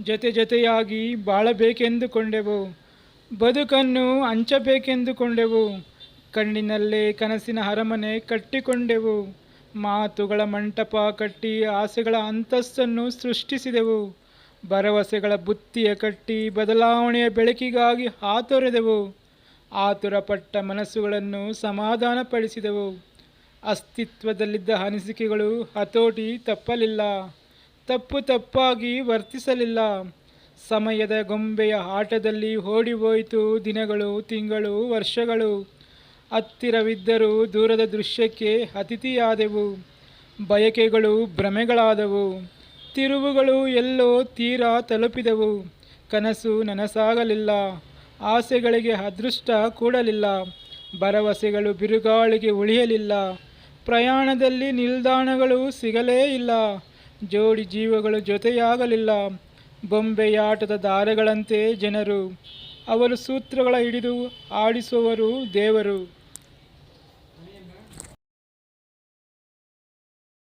ಜೊತೆ ಜೊತೆಯಾಗಿ ಬಾಳಬೇಕೆಂದುಕೊಂಡೆವು. ಬದುಕನ್ನು ಹಂಚಬೇಕೆಂದುಕೊಂಡೆವು. ಕಣ್ಣಿನಲ್ಲೇ ಕನಸಿನ ಅರಮನೆ ಕಟ್ಟಿಕೊಂಡೆವು. ಮಾತುಗಳ ಮಂಟಪ ಕಟ್ಟಿ ಆಸೆಗಳ ಅಂತಸ್ತನ್ನು ಸೃಷ್ಟಿಸಿದೆವು. ಭರವಸೆಗಳ ಬುತ್ತಿಯ ಕಟ್ಟಿ ಬದಲಾವಣೆಯ ಬೆಳಕಿಗಾಗಿ ಹಾತೊರೆದೆವು. ಆತುರಪಟ್ಟ ಮನಸ್ಸುಗಳನ್ನು ಸಮಾಧಾನಪಡಿಸಿದೆವು. ಅಸ್ತಿತ್ವದಲ್ಲಿದ್ದ ಅನಿಸಿಕೆಗಳು ಹತೋಟಿ ತಪ್ಪಲಿಲ್ಲ. ತಪ್ಪು ತಪ್ಪಾಗಿ ವರ್ತಿಸಲಿಲ್ಲ. ಸಮಯದ ಗೊಂಬೆಯ ಆಟದಲ್ಲಿ ಓಡಿ ಹೋಯಿತು ದಿನಗಳು, ತಿಂಗಳು, ವರ್ಷಗಳು. ಹತ್ತಿರವಿದ್ದರೂ ದೂರದ ದೃಶ್ಯಕ್ಕೆ ಅತಿಥಿಯಾದೆವು. ಬಯಕೆಗಳು ಭ್ರಮೆಗಳಾದವು. ತಿರುವುಗಳು ಎಲ್ಲೋ ತೀರಾ ತಲುಪಿದವು. ಕನಸು ನನಸಾಗಲಿಲ್ಲ. ಆಸೆಗಳಿಗೆ ಅದೃಷ್ಟ ಕೂಡಲಿಲ್ಲ. ಭರವಸೆಗಳು ಬಿರುಗಾಳಿಗೆ ಉಳಿಯಲಿಲ್ಲ. ಪ್ರಯಾಣದಲ್ಲಿ ನಿಲ್ದಾಣಗಳು ಸಿಗಲೇ ಇಲ್ಲ. ಜೋಡಿ ಜೀವಗಳು ಜೊತೆಯಾಗಲಿಲ್ಲ. ಬೊಂಬೆಯಾಟದ ದಾರೆಗಳಂತೆ ಜನರು ಅವರು ಸೂತ್ರಗಳ ಹಿಡಿದು ಆಡಿಸುವವರು ದೇವರು.